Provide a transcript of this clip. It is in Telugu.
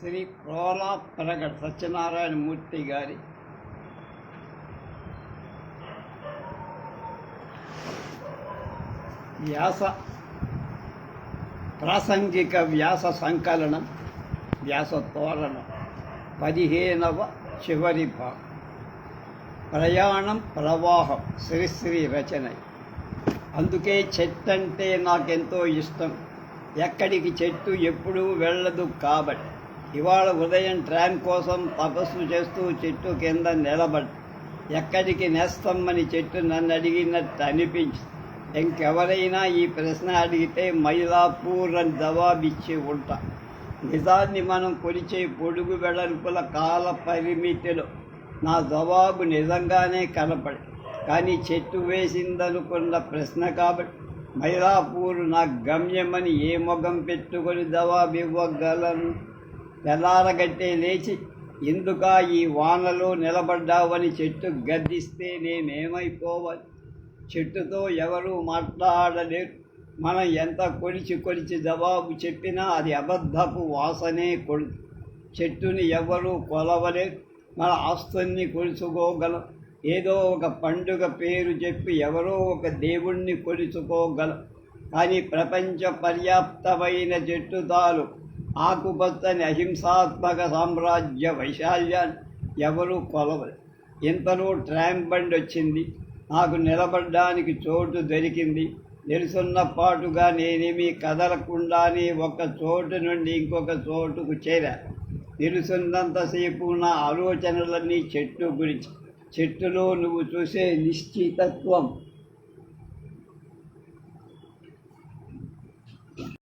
శ్రీ ప్రోలా ప్రగట్ సత్యనారాయణ మూర్తి గారి వ్యాస ప్రాసంగిక వ్యాస సంకలనం వ్యాస తోరణం పదిహేనవ చివరి భాగం. ప్రయాణం ప్రవాహం శ్రీశ్రీ రచన. అందుకే చెట్టు అంటే నాకెంతో ఇష్టం. ఎక్కడికి చెట్టు ఎప్పుడూ వెళ్ళదు కాబట్టి. ఇవాళ ఉదయం ట్రామ్ కోసం తపస్సు చేస్తూ చెట్టు కింద నిలబడి ఎక్కడికి నేస్తామని చెట్టు నన్ను అడిగినట్టు అనిపించి ఇంకెవరైనా ఈ ప్రశ్న అడిగితే మైలాపూర్ అని జవాబిచ్చి ఉంటా. నిజాన్ని మనం కొలిచే పొడుగు వెడల్పుల కాల పరిమితిలో నా జవాబు నిజంగానే కనపడి కానీ చెట్టు వేసిందనుకున్న ప్రశ్న కాబట్టి మైలాపూర్ నా గమ్యమని ఏ మొగం పెట్టుకొని జవాబు ఇవ్వగలను తెల్లారగట్టే లేచి ఎందుకా ఈ వానలో నిలబడ్డావని చెట్టు గద్దిస్తే నేనేమైపోవాలి? చెట్టుతో ఎవరు మాట్లాడలేరు. మనం ఎంత కొలిచి కొలిచి జవాబు చెప్పినా అది అబద్ధపు వాసనే కొడు చెట్టుని ఎవరు కొలవలేరు. మన ఆస్తుల్ని కొలుచుకోగలం. ఏదో ఒక పండుగ పేరు చెప్పి ఎవరో ఒక దేవుణ్ణి కొలుచుకోగలం. కానీ ప్రపంచ పర్యాప్తమైన చెట్టు తాలు ఆకుపచ్చని అహింసాత్మక సామ్రాజ్య వైశాల్యాన్ని ఎవరూ కొలవరు. ఇంతలో ట్రామ్ బండి వచ్చింది. నాకు నిలబడ్డానికి చోటు దొరికింది. నిలుసున్న పాటుగా నేనేమీ కదలకుండానే ఒక చోటు నుండి ఇంకొక చోటుకు చేరా. నిలుసున్నంతసేపు నా ఆలోచనలన్నీ చెట్టు గురించి చెట్టులో నువ్వు చూసే నిశ్చితత్వం